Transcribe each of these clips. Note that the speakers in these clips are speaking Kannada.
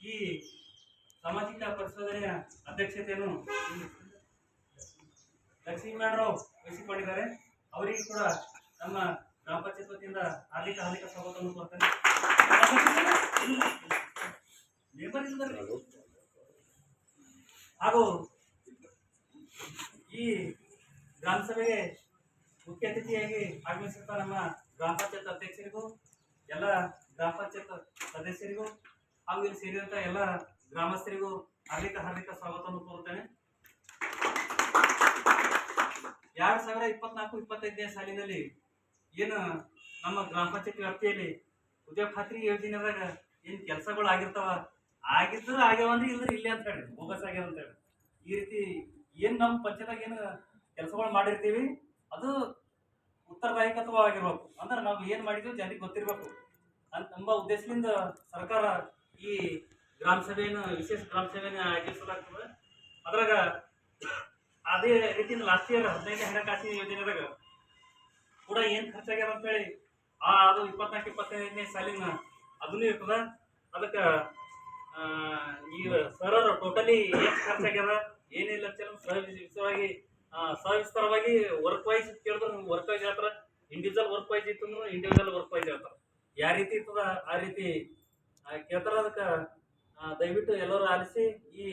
ಈ ಸಾಮಾಜಿಕ ಪರಿಶೋಧನೆಯ ಅಧ್ಯಕ್ಷತೆಯನ್ನು ಲಕ್ಷ್ಮೀನಾರಾವ್ ವಹಿಸಿಕೊಂಡಿದ್ದಾರೆ. ಅವರಿಗೆ ಕೂಡ ನಮ್ಮ ಗ್ರಾಮ ಪಂಚಾಯತ್ ವತಿಯಿಂದ ಹಾರ್ದಿಕ ಹಾರ್ದಿಕ ಸ್ವಾಗತವನ್ನು ಕೋರ್ತೇನೆ. ಹಾಗೂ ಈ ಗ್ರಾಮ ಸಭೆಗೆ ಮುಖ್ಯ ಅತಿಥಿಯಾಗಿ ಆಗಮಿಸಿರುವ ನಮ್ಮ ಗ್ರಾಮ ಪಂಚಾಯತ್ ಅಧ್ಯಕ್ಷರಿಗೂ, ಎಲ್ಲ ಗ್ರಾಮ ಪಂಚಾಯತ್ ಸದಸ್ಯರಿಗೂ ಹಾಗೂ ಇಲ್ಲಿ ಸೇರಿದಂತ ಎಲ್ಲ ಗ್ರಾಮಸ್ಥರಿಗೂ ಹಾರ್ದಿಕ ಹಾರ್ದಿಕ ಸ್ವಾಗತವನ್ನು ಕೋರುತ್ತೇನೆ. ಎರಡ್ ಸಾವಿರ ಇಪ್ಪತ್ನಾಲ್ಕು, ಇಪ್ಪತ್ತೈದನೇ ಸಾಲಿನಲ್ಲಿ ಏನು ನಮ್ಮ ಗ್ರಾಮ ಪಂಚಾಯತ್ ವ್ಯಾಪ್ತಿಯಲ್ಲಿ ಉದ್ಯೋಗ ಖಾತ್ರಿ ಯೋಜನೆದಾಗ ಏನ್ ಕೆಲಸಗಳು ಆಗಿರ್ತಾವ? ಆಗ್ಯಾವ ಆಗ್ಯಾವಂದ್ರೆ ಇಲ್ಲ ಇಲ್ಲೇ ಅಂತ ಹೇಳಿ ಬೋಗಸ್ ಆಗ್ಯಾವ ಅಂತ ಹೇಳಿ ಈ ರೀತಿ ಏನ್ ನಮ್ಮ ಪಂಚಾಯತ್ದಾಗ ಏನು ಕೆಲಸಗಳು ಮಾಡಿರ್ತೀವಿ, ಅದು ಉತ್ತರದಾಯಕತ್ವವಾಗಿರ್ಬೇಕು ಅಂದ್ರೆ ನಾವು ಏನು ಮಾಡಿದ್ವಿ, ಜನರಿಗೆ ಗೊತ್ತಿರ್ಬೇಕು. ಅಂತ ಎಂಬ ಉದ್ದೇಶದಿಂದ ಸರ್ಕಾರ ಈ ಗ್ರಾಮ ಸಭೆಯನ್ನು ವಿಶೇಷ ಗ್ರಾಮ ಸಭೆಯನ್ನು ಆಯೋಜಿಸಲಾಗ್ತದೆ. ಅದ್ರಾಗ ಅದೇ ರೀತಿ ಲಾಸ್ಟ್ ಇಯರ್ ಹದಿನೈದು ಹಣಕಾಸಿನ ಯೋಜನೆದಾಗ ಕೂಡ ಏನು ಖರ್ಚಾಗ್ಯದ ಅಂತೇಳಿ, ಆ, ಅದು ಇಪ್ಪತ್ನಾಲ್ಕು, ಇಪ್ಪತ್ತೈದನೇ ಸಾಲಿನ ಅದನ್ನು ಇರ್ತದ. ಅದಕ್ಕೆ ಈ ಸರ್ ಟೋಟಲಿ ಏನು ಖರ್ಚಾಗ್ಯದ ಏನಿಲ್ಲ ಅಂತ ಸವಿಸ್ತರವಾಗಿ ಸವಿಸ್ತರವಾಗಿ ವರ್ಕ್ ವೈಸ್ ಕೇಳಿದ್ರೆ ವರ್ಕ್ ವೈಸ್ ಹೇಳ್ತಾರೆ. ಇಂಡಿವಿಜುವಲ್ ವರ್ಕ್ ವೈಸ್ ಇತ್ತು ಇಂಡಿವಿಜುವಲ್ ವರ್ಕ್ ವೈಸ್ ಹೇಳ್ತಾರೆ. ಯಾವ ರೀತಿ ಇರ್ತದ, ಆ ರೀತಿ ಕೇಳ್ತಾರ ಅದಕ್ಕೆ. ದಯವಿಟ್ಟು ಎಲ್ಲರೂ ಆಲಿಸಿ ಈ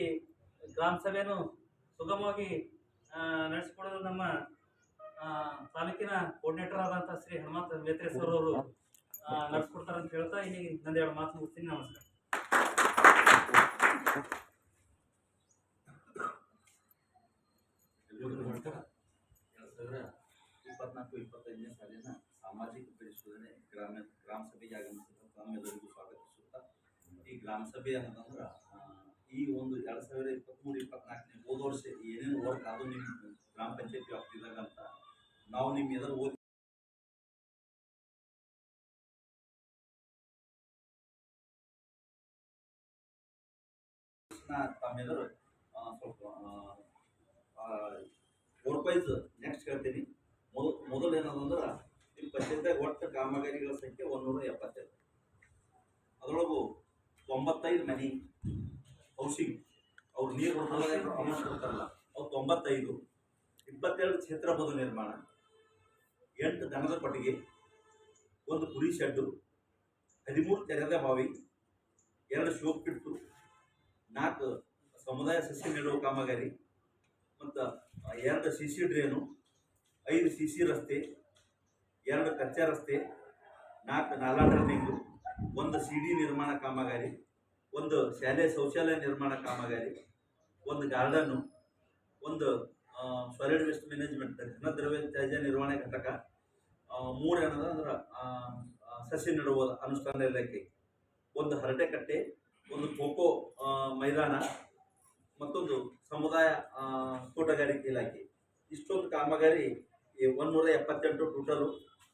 ಗ್ರಾಮ ಸಭೆಯನ್ನು ಸುಗಮವಾಗಿ ನಡೆಸಿಕೊಡೋದು ನಮ್ಮ ತಾಲೂಕಿನ ಕೋರ್ಡಿನೇಟರ್ ಆದಂಥ ಶ್ರೀ ಹನುಮಂತ ಮೇತ್ರೆ ಸರ್ ಅವರು ನಡೆಸ್ಕೊಡ್ತಾರೆ ಅಂತ ಹೇಳ್ತಾ ಇಲ್ಲಿ ನಂದೆರಡು ಮಾತು ಮುಗಿಸ್ತೀನಿ. ನಮಸ್ಕಾರ. ಇಪ್ಪತ್ನಾಲ್ಕು, ಇಪ್ಪತ್ತೈದನೇ ಸಾಲಿನ ಸಾಮಾಜಿಕ ಪರಿಶೋಧನೆ ಗ್ರಾಮ ಗ್ರಾಮ ಸಭೆಗೆ ಆಗಮಿಸಿದ ತಮ್ಮೆಲ್ಲರಿಗೂ ಈ ಗ್ರಾಮ ಸಭೆ ಅನ್ನೋದಂದ್ರೆ ಈ ಒಂದು ಎರಡು ಸಾವಿರ ಇಪ್ಪತ್ತ್ಮೂರು ಇಪ್ಪತ್ನಾಲ್ಕನೇ ಹೋದ ವರ್ಷ ಏನೇನು ವರ್ಕ್ ಅದು ನಿಮ್ಮ ಗ್ರಾಮ ಪಂಚಾಯತ್ ವ್ಯಾಪ್ತಿದಾಗ ಅಂತ ನಾವು ನಿಮ್ಮ ಎದುರು ಓದಿ ತಮ್ಮೆಲ್ಲರೂ ಆ, ಸ್ವಲ್ಪ ವೈಸ್ ನೆಕ್ಸ್ಟ್ ಹೇಳ್ತೀನಿ. ಮೊದಲು ಮೊದಲು ಏನದಂದ್ರೆ ನಿಮ್ಮ ಪಂಚಾಯತ್ಯಾಗ ಒಟ್ಟು ಕಾಮಗಾರಿಗಳ ಸಂಖ್ಯೆ ಒಂದೂರ ಎಪ್ಪತ್ತೈದು. ಅದರೊಳಗು ತೊಂಬತ್ತೈದು ಮನಿ. ಹೌಸಿಂಗ್ ಅವ್ರು ನೀರು ಹೊಡೆದಾಗ ಅಮೌಂಟ್ ಕೊಡ್ತಾರಲ್ಲ ಅವು ತೊಂಬತ್ತೈದು. ಇಪ್ಪತ್ತೆರಡು ಕ್ಷೇತ್ರ ಬದು ನಿರ್ಮಾಣ. ಎಂಟು ದನದ ಕೊಟ್ಟಿಗೆ ಒಂದು ಕುರಿ ಶೆಡ್ಡು ಹದಿಮೂರು ತೆರೆದ ಬಾವಿ ಎರಡು ಶೋಕ್ ಪಿಟ್ಟು ನಾಲ್ಕು ಸಮುದಾಯ ಸಸ್ಯ ನೆಡುವ ಕಾಮಗಾರಿ ಮತ್ತು ಎರಡು ಸಿ ಸಿ ಡ್ರೇನು ಐದು ಸಿ ಸಿ ರಸ್ತೆ ಎರಡು ಕಚ್ಚಾ ರಸ್ತೆ ನಾಲ್ಕು ನಾಲಾ ಟರ್ನಿಂಗು ಒಂದು ಸಿಡಿ ನಿರ್ಮಾಣ ಕಾಮಗಾರಿ, ಒಂದು ಶಾಲೆ ಶೌಚಾಲಯ ನಿರ್ಮಾಣ ಕಾಮಗಾರಿ, ಒಂದು ಗಾರ್ಡನ್ನು ಒಂದು ಸಾಲಿಡ್ ವೇಸ್ಟ್ ಮ್ಯಾನೇಜ್ಮೆಂಟ್ ಘನ ದ್ರವ್ಯ ತ್ಯಾಜ್ಯ ನಿರ್ವಹಣೆ ಘಟಕ ಮೂರು ಏನದ ಅಂದ್ರೆ ಸಸಿ ನೆಡುವ ಅನುಷ್ಠಾನ ಇಲಾಖೆ, ಒಂದು ಹರಟೆಕಟ್ಟೆ, ಒಂದು ಖೋಖೋ ಮೈದಾನ, ಮತ್ತೊಂದು ಸಮುದಾಯ ತೋಟಗಾರಿಕೆ ಇಲಾಖೆ. ಇಷ್ಟೊಂದು ಕಾಮಗಾರಿ ಒಂದೂರ ಎಪ್ಪತ್ತೆಂಟು ಟೋಟಲು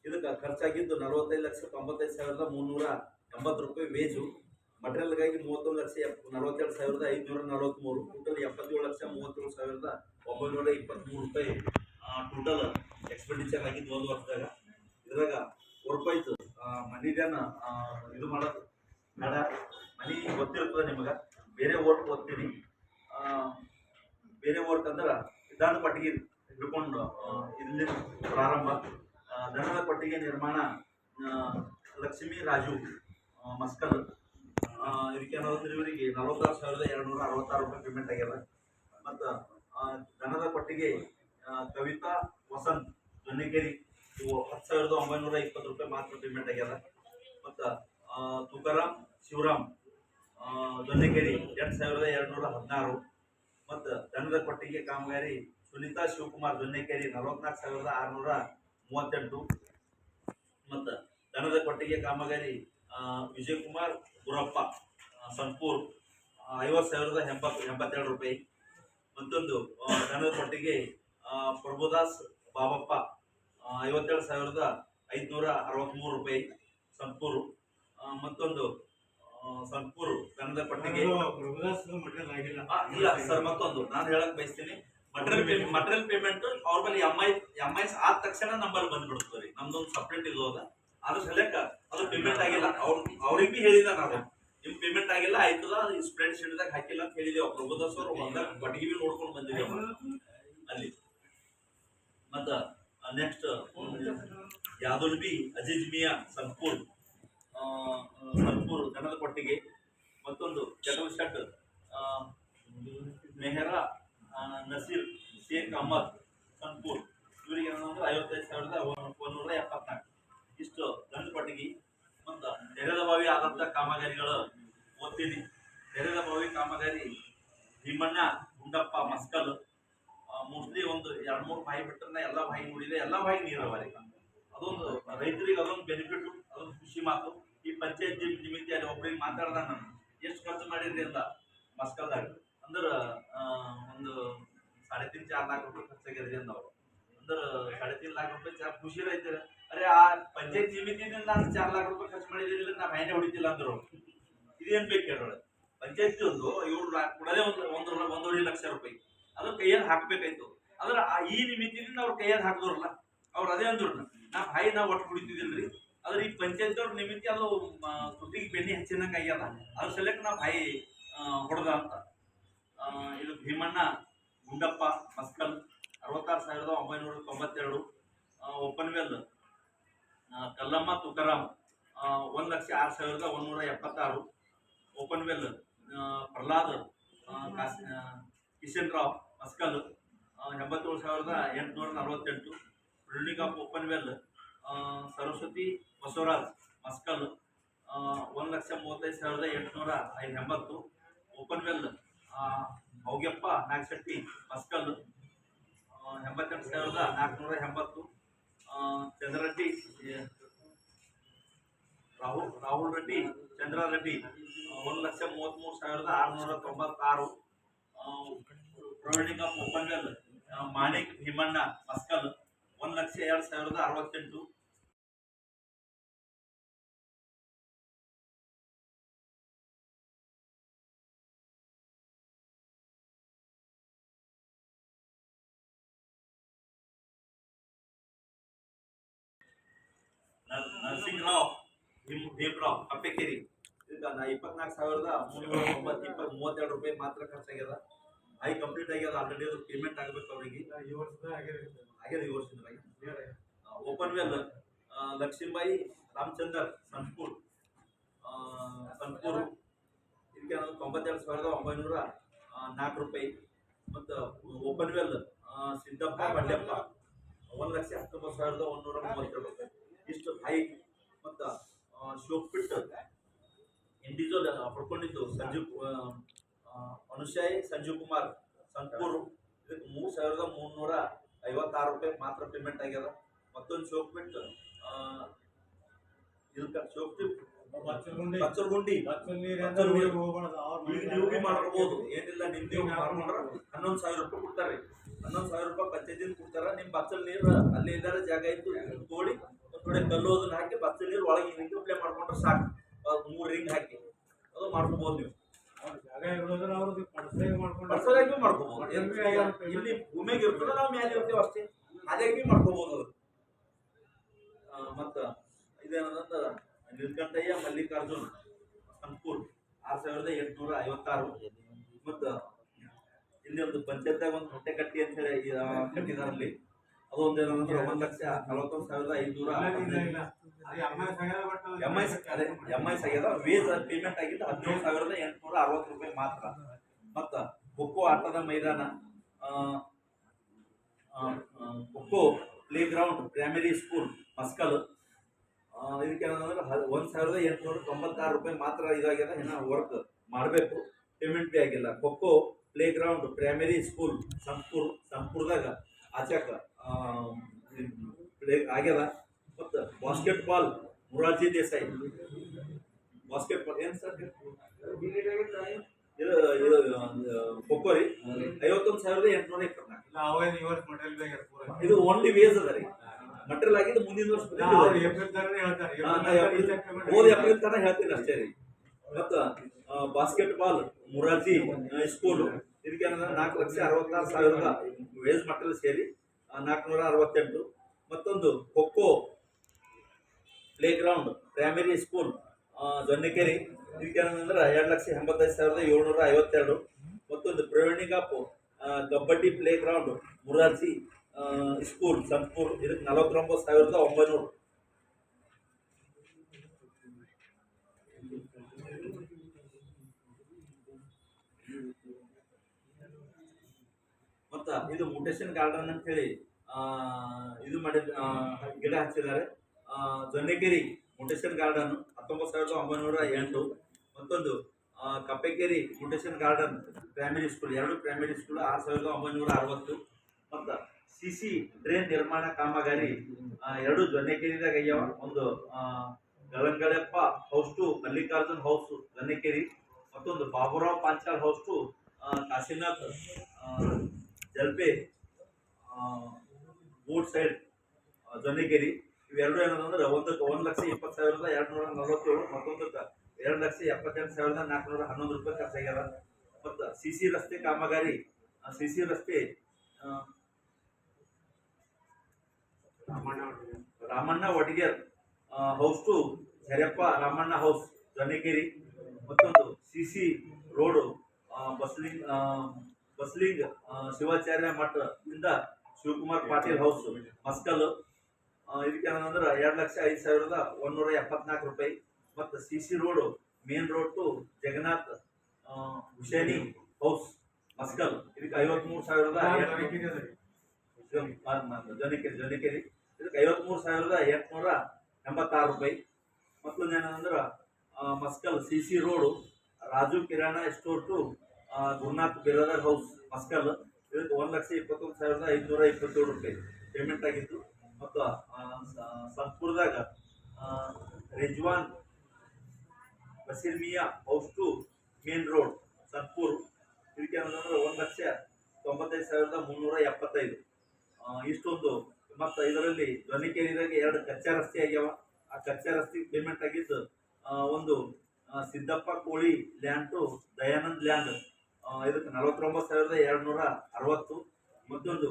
ಇದಕ್ಕೆ ಖರ್ಚಾಗಿದ್ದು ನಲವತ್ತೈದು ಲಕ್ಷ ತೊಂಬತ್ತೈದು ಸಾವಿರದ ಮುನ್ನೂರ ಎಂಬತ್ತು ರೂಪಾಯಿ ವೇಜು ಮಟೀರಿಯಲ್ಗಾಗಿ ಮೂವತ್ತೊಂದು ಲಕ್ಷ ಎಪ್, ನಲವತ್ತೆರಡು ಸಾವಿರದ ಐದುನೂರ ನಲವತ್ತ್ಮೂರು ಟೋಟಲ್ ಎಪ್ಪತ್ತೇಳು ಲಕ್ಷ ಮೂವತ್ತೇಳು ಸಾವಿರದ ಒಂಬೈನೂರ ಇಪ್ಪತ್ತ್ಮೂರು ರೂಪಾಯಿ ಟೋಟಲ್ ಎಕ್ಸ್ಪೆಂಡಿಚರ್ ಆಗಿದ್ದು ಒಂದು ವರ್ಷದಾಗ. ಇದ್ರಾಗ ವರ್ಕ್ ಮನಿ ಮನಿಗನ್ನ ಇದು ಮಾಡೋದು. ಬೇಡ. ಮನಿ ಗೊತ್ತಿರ್ತದೆ ನಿಮಗೆ. ಬೇರೆ ವರ್ಕ್ ಓದ್ತೀನಿ. ಬೇರೆ ವರ್ಕ್ ಅಂದ್ರೆ ಸಿದ್ಧಾಂತ ಪಟ್ಟಿಗೆ ಹಿಡ್ಕೊಂಡು ಇಲ್ಲಿ ಪ್ರಾರಂಭ. ದನದ ಪಟ್ಟಿಗೆ ನಿರ್ಮಾಣ ಲಕ್ಷ್ಮೀ ರಾಜು. ಮಸ್ಕಲ್. ಇದಕ್ಕೆ ಏನಂದ್ರೆ ನಲವತ್ತಾರು ಸಾವಿರದ ಎರಡು ನೂರ ಅರವತ್ತಾರು ರೂಪಾಯಿ ಪೇಮೆಂಟ್ ಆಗ್ಯದ. ಮತ್ತು ದನದ ಕೊಟ್ಟಿಗೆ ಕವಿತಾ ವಸಂತ್ ಜೊನ್ನಿಗೇರಿ ಇವು ಹತ್ತು ಸಾವಿರದ ಒಂಬೈನೂರ ಇಪ್ಪತ್ತು ರೂಪಾಯಿ ಮಾತ್ರ ಪೇಮೆಂಟ್ ಆಗ್ಯದ. ಮತ್ತು ತುಕಾರಾಮ್ ಶಿವರಾಮ್ ಆ, ಜೊನ್ನಿಗೇರಿ ಎಂಟು ಸಾವಿರದ ಎರಡುನೂರ ಹದಿನಾರು. ಮತ್ತು ದನದ ಕೊಟ್ಟಿಗೆ ಕಾಮಗಾರಿ ಸುನೀತಾ ಶಿವಕುಮಾರ್ ಜೊನ್ನೆಕೇರಿ ನಲವತ್ನಾಲ್ಕು ಸಾವಿರದ ಆರುನೂರ ಮೂವತ್ತೆಂಟು. ಮತ್ತು ದನದ ಕೊಟ್ಟಿಗೆ ಕಾಮಗಾರಿ ವಿಜಯಕುಮಾರ್ ಗುರಪ್ಪ ಆ, ಸಂಪೂರ್ ಐವತ್ತು ಸಾವಿರದ ಎಂಬತ್ತು ಎಂಬತ್ತೆರಡು ರೂಪಾಯಿ. ಮತ್ತೊಂದು ದನದ ಪಟ್ಟಿಗೆ ಪ್ರಭುದಾಸ್ ಬಾಬಪ್ಪ ಐವತ್ತೆರಡು ಸಾವಿರದ ಐದುನೂರ ಅರವತ್ತ್ಮೂರು ರೂಪಾಯಿ. ಸಂಪೂರು ಮತ್ತೊಂದು ಸಂಪೂರು ದನದ ಕೊಟ್ಟಿಗೆ ಆ, ಇಲ್ಲ ಸರ್ ಮತ್ತೊಂದು ನಾನು ಹೇಳಕ್ ಬಯಸ್ತೀನಿ. ಮಟೀರಿಯಲ್ ಮಟೀರಿಯಲ್ ಪೇಮೆಂಟ್ ಅವ್ರ ಮೇಲೆ ಎಂ ಐ ಎಂ ಐ ಆದ ತಕ್ಷಣ ನಂಬರ್ ಬಂದ್ಬಿಡ್ತದೆ ರೀ. ನಮ್ದೊಂದು ಸಪ್ರೇಟ್ ಇದು ಅದ. ಅದ್ರ ಸಲಕ್ಕ ಅದು ಪೇಮೆಂಟ್ ಆಗಿಲ್ಲ. ಅವ್ರ ಅವ್ರಿಗೆ ಬಿ ಹೇಳಿದ ನಾನು. ನಿಮ್ ಪೇಮೆಂಟ್ ಆಗಿಲ್ಲ ಆಯ್ತದ ಸ್ಪ್ರೆಡ್ ಶೀಟ್ದಾಗ ಹಾಕಿಲ್ಲ ಅಂತ ಹೇಳಿದೆವು ಪ್ರಭುದಾಸ್ ಅವರು ಹೊಲ್ದಾಗ ಬಡ್ಗಿ ಬಿ ನೋಡ್ಕೊಂಡು ಬಂದಿದ್ದೇವೆ ಅಲ್ಲಿ. ಮತ್ತ ನೆಕ್ಸ್ಟ್ ಯಾದವ್ ಬಿ, ಅಜೀಜ್ ಮಿಯಾ, ಸಂಪೂರ್. ಸಂಪೂರ್ ದನದ ಕೊಟ್ಟಿಗೆ ಮತ್ತೊಂದು ಜನರಲ್ ಶಟ್ ಮೆಹರಾ ನಸೀರ್, ಶೇಖ್ ಅಹಮದ್ ಸಂಪೂರ್ ಇವರಿಗೆ ಏನಂದ್ರೆ ಐವತ್ತೈದು ಸಾವಿರದ ಒಂದೂರ ಎಪ್ಪತ್ನಾಲ್ಕು ಇಷ್ಟು ದನದ ಕೊಟ್ಟಿಗೆ ಮತ್ತು ನೆರೆದ ಬಾವಿ ಆದಂಥ ಕಾಮಗಾರಿಗಳು ಓದ್ತೀನಿ. ತೆರೆದ ಬಾವಿ ಕಾಮಗಾರಿ, ಭೀಮಣ್ಣ, ಗುಂಡಪ್ಪ, ಮಸ್ಕಲ್ ಮೋಸ್ಟ್ಲಿ ಒಂದು ಎರಡು ಮೂರು ಬಾಯಿ ಬಿಟ್ಟರೆ ಎಲ್ಲ ಬಾಯಿ ನೋಡಿದೆ. ಎಲ್ಲ ಬಾಯಿ ನೀರಾವರಿ. ಅದೊಂದು ರೈತರಿಗೆ ಅದೊಂದು ಬೆನಿಫಿಟ್ ಅದೊಂದು ಖುಷಿ ಮಾತು. ಈ ಪಂಚಾಯತ್ ನಿಮಿತ್ತ ಅಲ್ಲಿ ಒಬ್ರಿಗೆ ಮಾತಾಡ್ದ ನಾನು, ಎಷ್ಟು ಖರ್ಚು ಮಾಡಿದ್ರಿ ಅಂತ ಮಸ್ಕಲ್ದಾಗ? ಅಂದ್ರೆ ಒಂದು ಸಾಡೆ ತಿನ್ ಚಾರ್ ಲಾಖ ರೂಪಾಯಿ ಖರ್ಚಾಗ್ಯದ್ರಿ ಅಂದ್ರೆ ಸಾಡೆ ತಿನ್ ಲಾಖ ರೂಪಾಯಿ ಚಾರ್ ಖುಷಿ ರೈತರ. ಅರೆ ಆ ಪಂಚಾಯತ್ ಸಮಿತಿಯಿಂದ ನಾನು ಚಾರ್ ಲಾಖ ರೂಪಾಯಿ ಖರ್ಚು ಮಾಡಿದಿರಲಿಲ್ಲ ನಾ ಮೈನೆ ಹೊಡಿತಿಲ್ಲ ಅಂದ್ರು. ಇದೇನ್ ಬೇಕು ಹೇಳೋಣ ಪಂಚಾಯತ್ ಒಂದು ಲಾಖ ಕೊಡದೆ ಒಂದು ಒಂದು ಒಂದೂವರೆ ಲಕ್ಷ ರೂಪಾಯಿ. ಅದು ಕೈಯಲ್ಲಿ ಹಾಕ್ಬೇಕಾಯ್ತು. ಆದ್ರೆ ಆ ಈ ನಿಮಿತ್ತದಿಂದ ಅವ್ರು ಕೈಯಲ್ಲಿ ಹಾಕಿದ್ರಲ್ಲ ಅವ್ರು ಅದೇ ಅಂದ್ರು ನಾ ಹಾಯಿ ನಾವು ಒಟ್ಟು ಕುಡಿತಿದ್ದಿಲ್ರಿ ಆದ್ರೆ ಈ ಪಂಚಾಯತ್ ಅವ್ರ ನಿಮಿತ್ತಿ ಅದು ತುಟಿಗೆ ಬೆಣ್ಣೆ ಹಚ್ಚಿದಂಗೆ ಆಗ್ಯದ. ಅದ್ರ ಸಲಕ್ಕೆ ನಾವು ಭಾಯಿ ಹೊಡೆದ ಅಂತ. ಇದು ಭೀಮಣ್ಣ ಗುಂಡಪ್ಪ ಮಸ್ಕಲ್ ಅರವತ್ತಾರು ಸಾವಿರದ ಒಂಬೈನೂರ ತೊಂಬತ್ತೆರಡು ಓಪನ್ ವೆಲ್ ಆ, ಕಲ್ಲಮ್ಮ ತುಕಾರಾಮ್ ಒಂದು ಲಕ್ಷ ಆರು ಸಾವಿರದ ಒಂದುನೂರ ಎಪ್ಪತ್ತಾರು. ಓಪನ್ ವೆಲ್ ಪ್ರಹ್ಲಾದ್ ಕಾಸ್ ಕಿಶನ್ ರಾವ್, ಮಸ್ಕಲ್ ಎಂಬತ್ತೇಳು ಸಾವಿರದ ಎಂಟುನೂರ ನಲವತ್ತೆಂಟು. Building of open well Saraswati Basavaraj, muscle ಒಂದು ಲಕ್ಷ ಮೂವತ್ತೈದು ಸಾವಿರದ ಎಂಟುನೂರ ಎಂಬತ್ತು. Open well Bhougyappa Nagashetti, muscle ಎಂಬತ್ತೆಂಟು ಸಾವಿರದ ನಾಲ್ಕುನೂರ ಎಂಬತ್ತು. ಏ, ರಾಹುಲ್ ರಾಹುಲ್ ರೆಡ್ಡಿ ಚಂದ್ರ ರೆಡ್ಡಿ ಒಂದು ಲಕ್ಷ ಮೂವತ್ತ್ಮೂರು ಸಾವಿರದ ಆರುನೂರ ತೊಂಬತ್ತಾರು. ಆಫ್ ಓಪನ್ ಮಾಣಿಕ್ ಭೀಮಣ್ಣ ಮಸ್ಕಲ್ ಒಂದು ಲಕ್ಷ ಎರಡು ಸಾವಿರದ ಅರವತ್ತೆಂಟು. ಭೀಮರಾವ್ ಕಪ್ಪೆಕೇರಿ ನಾ ಇಪ್ಪತ್ನಾಲ್ಕು ಸಾವಿರದ ಮುನ್ನೂರ ಒಂಬತ್ತು ಇಪ್ಪತ್ತು ಮೂವತ್ತೆರಡು ರೂಪಾಯಿ ಮಾತ್ರ ಖರ್ಚಾಗ್ಯದ. ಐ ಕಂಪ್ಲೀಟ್ ಆಗ್ಯದ ಆಲ್ರೆಡಿ ಅದು ಪೇಮೆಂಟ್ ಆಗಬೇಕು ಅವರಿಗೆ. ಆಗ್ಯದ ಈ ವರ್ಷದ ಓಪನ್ ವೆಲ್ ಲಕ್ಷ್ಮೀಬಾಯಿ ರಾಮಚಂದರ್ ಸಂಪೂರ್ ಸಂಸ್ಕೂರು ಇದಕ್ಕೆ ನಾನು ತೊಂಬತ್ತೆರಡು ಸಾವಿರದ ಒಂಬೈನೂರ ನಾಲ್ಕು ರೂಪಾಯಿ. ಮತ್ತು ಓಪನ್ ವೆಲ್ ಸಿದ್ದಪ್ಪ ಬಂಡೆಪ್ಪ ಒಂದು ಲಕ್ಷ ಹತ್ತೊಂಬತ್ತು ಸಾವಿರದ ಒಂದೂರ ಮೂವತ್ತೆರಡು ರೂಪಾಯಿ. ಇಷ್ಟು ಹೈ ಮತ್ತು ಶೋಕ್ಪಿಟ್ ಇಂಡಿವಿಜುವಲ್ ಪಡ್ಕೊಂಡಿದ್ದು ಸಂಜೀವ್ ಅನುಶಾಯಿ ಸಂಜೀವ್ ಕುಮಾರ್ ಸಂತೂರು ಇದಕ್ಕೆ ಮೂರು ಸಾವಿರದ ಮುನ್ನೂರ ಐವತ್ತಾರು ರೂಪಾಯಿ ಮಾತ್ರ ಪೇಮೆಂಟ್ ಆಗ್ಯದ. ಮತ್ತೊಂದು ಶೋಕ್ ಇದಕ್ಕೆ ಶೋಕ್ಪಿಟ್ ಬಚ್ಚರ್ಗುಂಡಿ ನೀವು ಮಾಡ್ಕೋಬಹುದು ಏನಿಲ್ಲ ನಿಮ್ ನೀವು ಮಾಡ್ಕೊಂಡ್ರ ಹನ್ನೊಂದು ಸಾವಿರ ರೂಪಾಯಿ ಕೊಡ್ತಾರೆ. ಹನ್ನೊಂದು ಸಾವಿರ ರೂಪಾಯಿ ಪಂಚಾಯತಿಂದ ಕೊಡ್ತಾರ. ನಿಮ್ ಬಚ್ಚಲ್ ನೀರು ಅಲ್ಲಿ ಇದ್ದಾರೆ ಜಾಗ ಇತ್ತು. ತೋಡಿ ಒಂದ್ ಕಡೆ ಕಲ್ಲು ಅದನ್ನ ಹಾಕಿ ಬಚ್ಚಲ್ ನೀರು ಒಳಗೆ ಹಿಂಗೆ ಪ್ಲೇ ಮಾಡ್ಕೊಂಡ್ರೆ ಸಾಕು. ಮೂರು ರಿಂಗ್ ಹಾಕಿ. ಅದು ಮಾಡ್ಕೋಬಹುದು ನೀವು. ಪರ್ಸನಲ್ ಬಿ ಮಾಡ್ಕೋಬಹುದು ಇಲ್ಲಿ ಭೂಮಿಗೆ ಇರ್ತದ ನಾವು ಮ್ಯಾಲೆ ಇರ್ತೀವಿ ಅಷ್ಟೇ. ಅದಾಗಿ ಮಾಡ್ಕೋಬಹುದು ಅದು. ಮತ್ತ ಇದೇನದಂದ್ರ ನೀಲ್ಕಂಠಯ್ಯ ಮಲ್ಲಿಕಾರ್ಜುನ್ ಸಂಪೂರ್ ಆರು ಸಾವಿರದ ಎಂಟುನೂರ ಐವತ್ತಾರು. ಮತ್ತು ಇಲ್ಲಿ ಒಂದು ಪಂಚಾಯತ್ದಾಗ ಒಂದು ಹೊಟ್ಟೆ ಕಟ್ಟಿ ಅಂತ ಹೇಳಿ ಕಟ್ಟಿದಾರಲ್ಲಿ. ಅದೊಂದು ಏನಂದ್ರೆ ಒಂದ್ ಲಕ್ಷ ನಲವತ್ತೊಂದು ಸಾವಿರದ ಐದುನೂರ ಎಂ ಐ ಅದೇ ಎಂ ಐ ಆಗ್ಯದ ವೇಸ್ ಪೇಮೆಂಟ್ ಆಗಿದ್ದು ಹದಿನೇಳು ಸಾವಿರದ ಎಂಟುನೂರ ಅರವತ್ತು ರೂಪಾಯಿ ಮಾತ್ರ. ಮತ್ತು ಖೋಖೋ ಆಟದ ಮೈದಾನ kho kho play ground primary school Maskal ಇದಕ್ಕೆ ಏನಂದ್ರೆ ಒಂದ್ ಸಾವಿರದ ಎಂಟುನೂರ ತೊಂಬತ್ತಾರು ರೂಪಾಯಿ ಮಾತ್ರ ಇದಾಗ್ಯದ. ಇನ್ನ ವರ್ಕ್ ಮಾಡಬೇಕು. ಪೇಮೆಂಟ್ ಬಿ ಆಗಿಲ್ಲ. Kho kho play ground primary school ಸಂಪೂರ್ ಸಂಪೂರ್ದಾಗ ಆಚಾಕ ಪ್ಲೇ ಆಗ್ಯದ. ಮತ್ತು basket Morarji Desai. Basket ಏನು ಸರ್? ಇದು ಇದು ಖೋಖೋ ರೀ. ಐವತ್ತೊಂದು ಸಾವಿರದ ಎಂಟುನೂರ ಇಪ್ಪತ್ನಾಲ್ಕು. ಇದು ಓನ್ಲಿ ವೇಸ್ ಅದ ರೀ. ಮಟೀರಿಯಲ್ ಆಗಿದ್ದು ಮುಂದಿನ ವರ್ಷ ಹೋದ ಏಪ್ರಿಲ್ ತನಕ ಹೇಳ್ತೀನಿ ಅಷ್ಟೇ ರೀ. ಮತ್ತ ಬಾಸ್ಕೆಟ್ ಬಾಲ್ ಮುರಾರ್ಜಿ ಸ್ಕೂಲ್ ಇದಕ್ಕೆ ಏನಂದ್ರೆ ನಾಲ್ಕು ಲಕ್ಷ ಅರವತ್ತಾರು ಸಾವಿರದ ವೇಜ್ ಮಟೀರಿಯಲ್ ಸೇರಿ ನಾಲ್ಕುನೂರ ಅರವತ್ತೆಂಟು ಮತ್ತೊಂದು, kho kho play ground primary school Jonnekere ಇದಕ್ಕೇನಂದ್ರೆ ಎರಡು ಲಕ್ಷ ಎಂಬತ್ತೈದು ಸಾವಿರದ ಏಳ್ನೂರ ಐವತ್ತೆರಡು ಮತ್ತೊಂದು ಪ್ರವೀಣಿಗಾಪು kabaddi play ground Morarji school ಸಂಪೂರ್ ಇದಕ್ಕೆ ನಲವತ್ತೊಂಬತ್ತು ಸಾವಿರದ ಒಂಬೈನೂರು. ಮತ್ತ ಇದು ಮುಟೇಶನ್ ಗಾರ್ಡನ್ ಅಂತ ಹೇಳಿ ಇದು ಮಾಡಿದ ಗಿಡ ಹಚ್ಚಿದ್ದಾರೆ. ಜೊನ್ನೆಕೆರಿ ಮುಟೇಶನ್ ಗಾರ್ಡನ್ ಹತ್ತೊಂಬತ್ತು ಸಾವಿರದ ಒಂಬೈನೂರ ಎಂಟು. ಮತ್ತೊಂದು ಕಪ್ಪೆಕೆರಿ ಮುಟೇಶನ್ ಗಾರ್ಡನ್ ಪ್ರೈಮರಿ ಸ್ಕೂಲ್ ಎರಡು ಪ್ರೈಮರಿ ಸ್ಕೂಲ್ ಆರು ಸಾವಿರದ ಒಂಬೈನೂರ ಅರವತ್ತು. ಮತ್ತು ಸಿ ಸಿ ಡ್ರೈನ್ ನಿರ್ಮಾಣ ಕಾಮಗಾರಿ ಎರಡು ಜೊನ್ನೆಕೇರಿದಾಗ ಅಯ್ಯವ ಒಂದು Galangadappa house to Mallikarjun house Jonnekeri ಮತ್ತೊಂದು Baburao Panchal house to Kashinath Jalpe boat ಸೈಡ್ ಜೊನ್ನೆಕೆರಿ ಇವೆರಡು ಏನಂದ್ರೆ ಒಂದಕ್ಕೆ ಒಂದು ಲಕ್ಷ ಇಪ್ಪತ್ತು ಸಾವಿರದ ಎರಡು ನೂರ ನಲವತ್ತೇಳು ಮತ್ತೊಂದಕ್ಕೆ ಎರಡು ಲಕ್ಷ ಎಪ್ಪತ್ತೆಂಟು ಸಾವಿರದ ನಾಲ್ಕುನೂರ ಹನ್ನೊಂದು ರೂಪಾಯಿ ಖರ್ಚಾಗ್ಯದ ಮತ್ತು ಸಿ ಸಿ ರಸ್ತೆ ಕಾಮಗಾರಿ ಸಿ ಸಿ ರಸ್ತೆ Ramanna Vadger house to Jarappa Ramanna house Jonnekeri ಮತ್ತೊಂದು C C road Basling Basling Shivacharya Math ಇಂದ ಶಿವಕುಮಾರ್ ಪಾಟೀಲ್ ಹೌಸ್ ಮಸ್ಕಲ್. ಇದಕ್ಕೆ ಏನಂದ್ರೆ ಎರಡು ಲಕ್ಷ ಐದು ಸಾವಿರದ ಒಂದೂರ ಎಪ್ಪತ್ನಾಲ್ಕು ರೂಪಾಯಿ. ಮತ್ತು C C road main road to Jagannath Husaini house Maskal. ಇದಕ್ಕೆ ಐವತ್ಮೂರು ಸಾವಿರದ ಜನಕೇರಿ ಜನಕೇರಿ. ಇದಕ್ಕೆ ಐವತ್ಮೂರು ಸಾವಿರದ ಎಂಟುನೂರ ಎಂಬತ್ತಾರು ರೂಪಾಯಿ. ಮತ್ತೊಂದು ಏನಂದ್ರೆ Maskal C C road Raju Kirana store to Gurunath Biradar house Maskal ಇದಕ್ಕೆ ಒಂದು ಲಕ್ಷ ಇಪ್ಪತ್ತೊಂದು ಸಾವಿರದ ಐದುನೂರ ಇಪ್ಪತ್ತೇಳು ರೂಪಾಯಿ ಪೇಮೆಂಟ್ ಆಗಿತ್ತು. ಮತ್ತು ಸಂಪೂರ್ದಾಗ Rizwan Basheer Miya house to main road ಸಂಪೂರ್ ಇದಕ್ಕೆ ಏನಂದ್ರೆ ಒಂದು ಲಕ್ಷ ತೊಂಬತ್ತೈದು ಸಾವಿರದ ಮುನ್ನೂರ ಎಪ್ಪತ್ತೈದು. ಇಷ್ಟೊಂದು ಮತ್ತು ಇದರಲ್ಲಿ ಧ್ವನಿಕೇರಿದಾಗ ಎರಡು ಕಚ್ಚಾ ರಸ್ತೆ ಆಗ್ಯಾವ. ಆ ಕಚ್ಚಾ ರಸ್ತೆ ಪೇಮೆಂಟ್ ಆಗಿದ್ದು ಒಂದು ಸಿದ್ದಪ್ಪ ಕೋಳಿ ಲ್ಯಾಂಡ್ ಟು ದಯಾನಂದ್ ಲ್ಯಾಂಡ್ ಇದಕ್ಕೆ ನಲವತ್ತೊಂಬತ್ತು ಸಾವಿರದ ಎರಡುನೂರ ಅರವತ್ತು, ಮತ್ತೊಂದು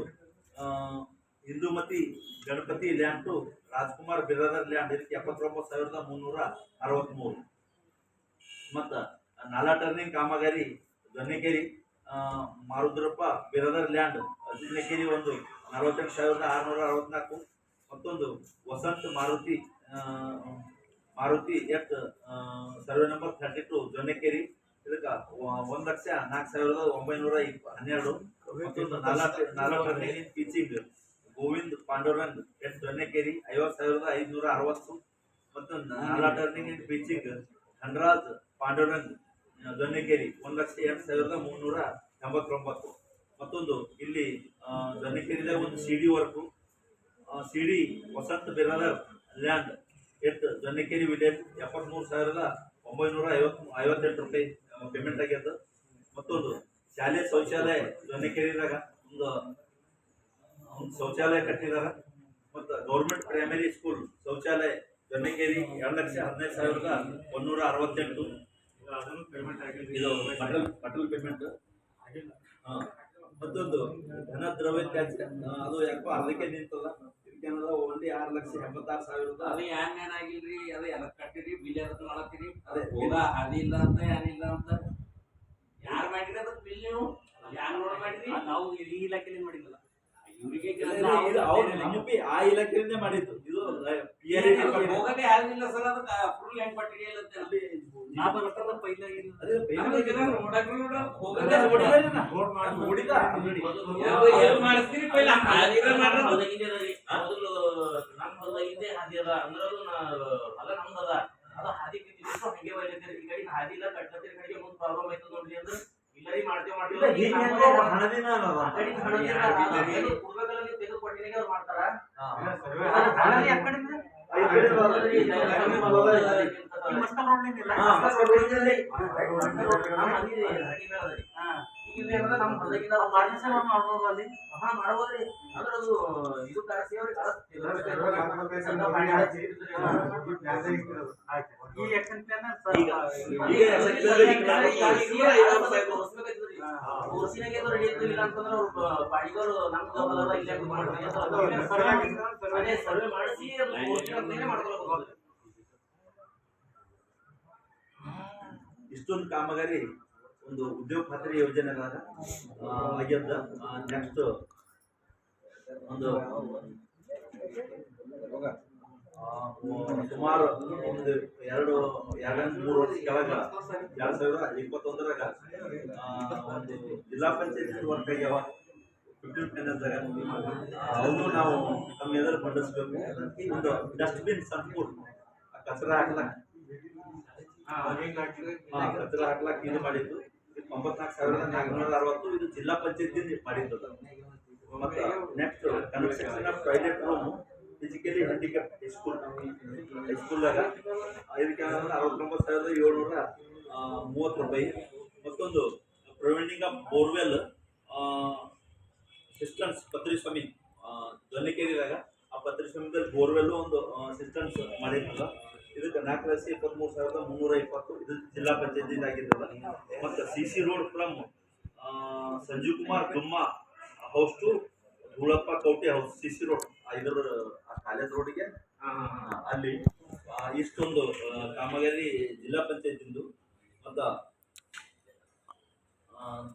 Hindumati Ganapati land to Rajkumar Biradar land, ಇದಕ್ಕೆ ಎಪ್ಪತ್ತೊಂಬತ್ತು ಸಾವಿರದ ಮುನ್ನೂರ ಅರವತ್ತ್ಮೂರು ಮತ್ತು ನಾಲಾ ಟರ್ನಿಂಗ್ ಕಾಮಗಾರಿ ಗಣ್ಯಕೇರಿ ಮಾರುದ್ರಪ್ಪ ಬಿರಾದರ್ ಲ್ಯಾಂಡ್ ಗಣ್ಯಕೇರಿ ಒಂದು ನಲವತ್ತೆಂಟು ಸಾವಿರದ ಆರುನೂರ ಅರವತ್ನಾಲ್ಕು, ಮತ್ತೊಂದು Vasant Maruti Maruti at survey number thirty two ಇದಕ್ಕೆ ಒಂದು ಲಕ್ಷ ನಾಲ್ಕು ಸಾವಿರದ ಒಂಬೈನೂರ ಹನ್ನೆರಡು ಪಿಚಿಂಗ್ ನಾಲ್ಕು ನಾಲ್ಕು ಟರ್ನಿಂಗ್ ಗೋವಿಂದ್ ಪಾಂಡುರಂಗ್ ಎಟ್ ಜೊನ್ನೆಕೆರಿ ಐವತ್ತು ಸಾವಿರದ ಐದುನೂರ ಅರವತ್ತು ಮತ್ತು ನಾಲಾ turning and pitching Dhanraj Pandurang Donnekeri ಒಂದು ಲಕ್ಷ ಎಂಟು ಸಾವಿರದ ಮುನ್ನೂರ ಎಂಬತ್ತೊಂಬತ್ತು. ಮತ್ತೊಂದು ಇಲ್ಲಿ ದೊನ್ನೆಕೇರಿದಾಗ ಒಂದು C D work C D Vasanta Biradar land at Donnekeri village ಎಪ್ಪತ್ತ್ಮೂರು ಸಾವಿರದ ಒಂಬೈನೂರ ಐವತ್ ಐವತ್ತೆಂಟು ರೂಪಾಯಿ. ಪೇಮೆಂಟ್ ಆಗ್ಯದ ಮತ್ತೊಂದು ಶಾಲೆ ಶೌಚಾಲಯ ದೊನ್ನೆಕೇರಿದಾಗ ಒಂದು ಶೌಚಾಲಯ ಕಟ್ಟಿದಾರ ಮತ್ತು ಗೌರ್ಮೆಂಟ್ ಪ್ರೈಮರಿ ಸ್ಕೂಲ್ ಶೌಚಾಲಯ ಜೊನ್ನಕೇರಿ ಎರಡು ಲಕ್ಷ ಹದಿನೈದು ಸಾವಿರದ ಒಂದೂರ ಅರವತ್ತೆಂಟು. ಇದು ಬಟಲ್ ಬಟಲ್ ಪೇಮೆಂಟ್ ಮತ್ತೊಂದು ಘನ ದ್ರವ್ಯ ತ್ಯಾಜ್ಯ ಅದು ಯಾಕೋ ಅರ್ಧಕ್ಕೆ ನಿಂತದ. ಇದಕ್ಕೇನದ ಒಂದೇ ಆರು ಲಕ್ಷ ಎಂಬತ್ತಾರು ಸಾವಿರ ಅದು ಏನ್ ಏನಾಗಿಲ್ರಿ ಅದು ಎಲ್ಲ ಕಟ್ಟಿರಿ ಬಿಲ್ ಎದಕ್ ಮಾಡತ್ತೀರಿ? ಅದೇ ಹೋಗ ಅದಿಲ್ಲ ಅಂತ ಏನಿಲ್ಲ ಅಂತ. ಯಾರು ಮಾಡಿರಿ ಅದಕ್ ಬಿಲ್ ನೀವು? ಯಾರು ನೋಡ್ ಮಾಡಿರಿ? ನಾವು ಈ ಇಲಾಖೆ ಮಾಡಿಲ್ಲ ಇವರಿಗೆ ಆ ಇಲಾಖೆಯಿಂದ ಮಾಡಿದ್ದು. ಇದು ಹೋಗದೆ ಯಾರಿಲ್ಲ ಸರ್ ಅದು ಫುಲ್ ಹೆಂಗ್ ಪಟ್ಟಿರಿ ಅಂತ ನಾ ಬರ್ತದ ಪೈಲ ಅದೇ ಬೇರೆ ಜನ ನೋಡಕ್ ಹೋಗದೆ ನಾ. ಮಾಡ್ತೀರಿ ಪೈಲ? ಹಾದಿರ ಮಾಡ್ರ ಮೊದಲು ನಮ್ಮ ಹಾದಿ ಅದ. ಅಂದ್ರೆ ಅದು ನಾ ಹೊಲ ಅದ. ಹಾದಿ ಬಿದ್ದಿದ್ದು ಹಂಗೆ ಬೈಲತ್ತೀರಿ ಈ ಕಡೆ ಹಾದಿ ಇಲ್ಲ ಕಟ್ಲತ್ತೀರಿ ಕಡೆಗೆ ಮುಂದ್ ಪ್ರಾಬ್ಲಮ್ ಆಯ್ತು ನೋಡ್ರಿ ಅಂದ್ರೆ. ಮಾಡ್ತೇವೆ ಹಣದಿನ ಆ ಅನ್ನೋದು. ಕಡೆ ಹಣ ಇಲ್ಲ. ಯಾರ್ ಆ ಏನು ಪೂರ್ವದಲ್ಲಿ ಅವ್ರು ಮಾಡ್ತಾರ. ಹಣದಿ ಹಣ ಕಡೆಯಿಂದ? ಈ ಕಡೆ ಬರೋದು. ಅದ್ರಲ್ಲಿ ಈ ದಯವಿಟ್ಟು ನಿಮ್ಮ ಸೇವೆ ಮಾಡ್ಬೋದು ಅಲ್ಲಿ ಹಾ ಮಾಡ್ಬೋದ್ರಿ ಅಂದ್ರೆ ಅದು ಇದು ಕಳಿಸಿ ಅವ್ರಿಗೆ ಈ ಎಕ್ಸೆಂಟ್ ಈಗ ರೆಡಿ ಅಂತಂದ್ರೆ ನಾನು- ಬಾಡಿಗರು ನಮ್ಮ ಇಲ್ಲೇ ಮಾಡ್ತಾರೆ ಅದೇ ಸರ್ವೆ ಮಾಡಿಸಿ ಅದು ಪೂರ್ತಿ ಅಂತಾನೆ ಮಾಡ್ಕೊಳ್ಬೇಕು ಇಷ್ಟೊಂದು ಕಾಮಗಾರಿ ಒಂದು ಉದ್ಯೋಗ ಖಾತ್ರಿ ಯೋಜನೆದಾಗ ಆಗ್ಯದ ನೆಕ್ಸ್ಟ್ ಒಂದು ಸುಮಾರು ಒಂದು ಎರಡು, ಎರಡರಿಂದ ಮೂರು ವರ್ಷ ಕೆಳಗ, ಎರಡ್ ಸಾವಿರದ ಇಪ್ಪತ್ತೊಂದರಾಗ ಒಂದು ಜಿಲ್ಲಾ ಪಂಚಾಯತ್ ವರ್ಕ್ ಆಗ್ಯಾವ ಅವನು ನಾವು ನಮ್ಮ ಎದುರು ಮಂಡಿಸ್ಬೇಕು. ಒಂದು ಡಸ್ಟ್ಬಿನ್ ಸಂಪೂರ್ ಕಚರ ಹಾಕ್ಲಾಕ ಕಚರ ಹಾಕ್ಲಕ್ ಇದು ಮಾಡಿದ್ದು. ಇದು ತೊಂಬತ್ನಾಲ್ಕು ಸಾವಿರದ ನಾಲ್ಕುನೂರ ಅರವತ್ತು ಇದು ಜಿಲ್ಲಾ ಪಂಚಾಯತ್ ಮಾಡಿದ್ದು. ಮತ್ತೆ next construction of toilet room physically handicap high school ಹೈಸ್ಕೂಲ್ದಾಗ ಇದಕ್ಕೆ ಅರವತ್ತೊಂಬತ್ತು ಸಾವಿರದ ಏಳ್ನೂರ ಮೂವತ್ತು ರೂಪಾಯಿ. ಮತ್ತೊಂದು providing of borewell systems Patri Swami ಧ್ವನಿಕೇರಿದಾಗ ಆ ಪತ್ರಿ ಸ್ವಾಮಿದಲ್ಲಿ ಬೋರ್ವೆಲ್ ಒಂದು ಸಿಸ್ಟಮ್ಸ್ ಮಾಡಿದ್ರಲ್ಲ ಇದಕ್ಕೆ ನಾಲ್ಕು ಲಕ್ಷ ಇಪ್ಪತ್ತ್ಮೂರು ಸಾವಿರದ ಮುನ್ನೂರ ಇಪ್ಪತ್ತು ಇದು ಜಿಲ್ಲಾ ಪಂಚಾಯತಿಯಿಂದ ಆಗಿದ್ದಲ್ಲ ಮತ್ತು C C road from Sanjeev Kumar Gumma house to Dhoolappa Kouti house C C road ಇದರ ಆ ಕಾಲೇಜ್ ರೋಡಿಗೆ ಅಲ್ಲಿ ಇಷ್ಟೊಂದು ಕಾಮಗಾರಿ ಜಿಲ್ಲಾ ಪಂಚಾಯತಿಂದು. ಮತ್ತು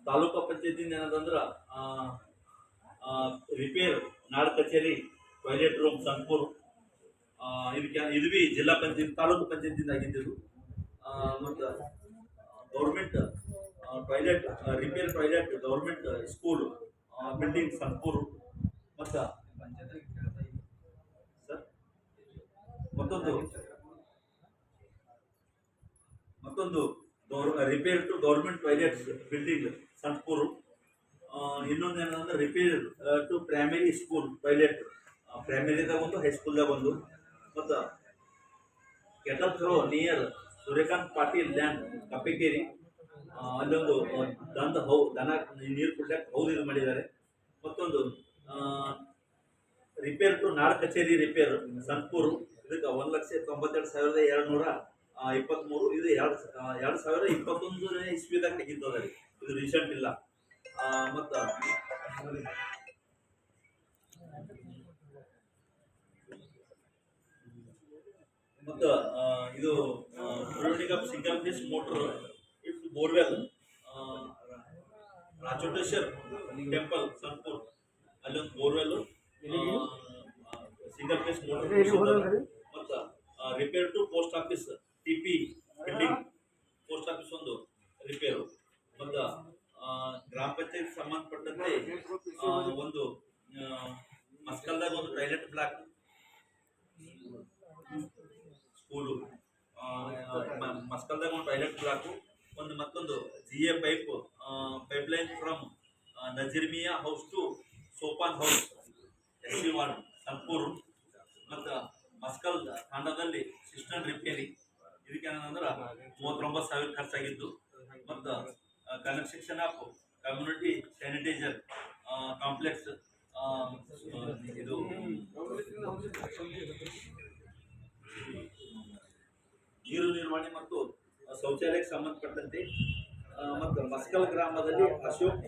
ತಾಲೂಕು ಪಂಚಾಯತಿಂದ ಏನದಂದ್ರೆ ರಿಪೇರ್ ನಾಡ್ ಕಚೇರಿ ಟಾಯ್ಲೆಟ್ ರೂಮ್ ಸಂಕೂರು ಇದಕ್ಕೆ ಇದು ಭೀ ಜಿಲ್ಲಾ ಪಂಚಾಯತ್, ತಾಲೂಕು ಪಂಚಾಯತಿಂದ ಆಗಿದ್ದು ಮತ್ತು government toilet repair toilet government school building ಸಂಪೂರು ಮತ್ತು ಸರ್ ಮತ್ತೊಂದು ಮತ್ತೊಂದು repair to government toilets building ಸಂಪೂರು ಇನ್ನೊಂದು ಏನಂದ್ರೆ repair to primary school toilet ಪ್ರೈಮರಿದಾಗ ಒಂದು ಹೈಸ್ಕೂಲ್ದಾಗ ಒಂದು. ಮತ್ತು cattle trough near Suryakant Patil land Kappikeri ಅಲ್ಲೊಂದು ದನದ ಹೌ ದನ ನೀರು ಕುಡ್ಲಕ್ಕೆ ಹೌದು ಇದು ಮಾಡಿದ್ದಾರೆ. ಮತ್ತೊಂದು ರಿಪೇರ್ ಟು ನಾಡ ಕಚೇರಿ ರಿಪೇರ್ ಸಂತಪುರ್ ಇದಕ್ಕೆ ಒಂದು ಲಕ್ಷ ತೊಂಬತ್ತೆರಡು ಸಾವಿರದ ಎರಡು ನೂರ ಇಪ್ಪತ್ತ್ಮೂರು ಇದು ಎರಡು ಎರಡು ಸಾವಿರ ಇಪ್ಪತ್ತೊಂದನೇ ಇಸ್ವಿದಾಗ ತೆಗಿತದ ಇದು ರೀಸೆಂಟ್ ಇಲ್ಲ. ಮತ್ತು ಮತ್ತು ಇದು providing of single phase motor if borewell Rachoteshwar temple ಸಂಪೂರ್ ಅಲ್ಲೊಂದು ಬೋರ್ವೆಲ್ ಸಿಂಗಲ್ ಫೇಸ್ ಮೋಟರ್ ಮತ್ತು repair to post office T P building post office ಒಂದು ರಿಪೇರು ಮತ್ತು ಗ್ರಾಮ ಪಂಚಾಯತ್ ಸಂಬಂಧಪಟ್ಟಂತೆ ಒಂದು ಮಸ್ಕಲ್ದಾಗ ಒಂದು ಟಾಯ್ಲೆಟ್ ಬ್ಲಾಕ್ ಸ್ಕೂಲು ಮಸ್ಕಲ್ದಾಗ ಒಂದು ಟಾಯ್ಲೆಟ್ ಬ್ಲಾಕು ಒಂದು ಮತ್ತೊಂದು G A pipe pipeline from Nazirmiya house to Sopan house S C ward, ಸಂಪೂರ್, ಮತ್ತು ಮಸ್ಕಲ್ ತಾಂಡದಲ್ಲಿ ಸಿಸ್ಟಮ್ ರಿಪೇರಿ. ಇದಕ್ಕೆ ಏನಂದ್ರೆ ಮೂವತ್ತೊಂಬತ್ತು ಸಾವಿರ ಖರ್ಚಾಗಿದ್ದು, ಮತ್ತು construction of community sanitizer complex ಇದು ನೀರು ನಿರ್ವಹಣೆ ಮತ್ತು ಶೌಚಾಲಯಕ್ಕೆ ಸಂಬಂಧಪಟ್ಟಂತೆ ಮತ್ತು ಮಸ್ಕಲ್ ಗ್ರಾಮದಲ್ಲಿ ಅಶೋಕ್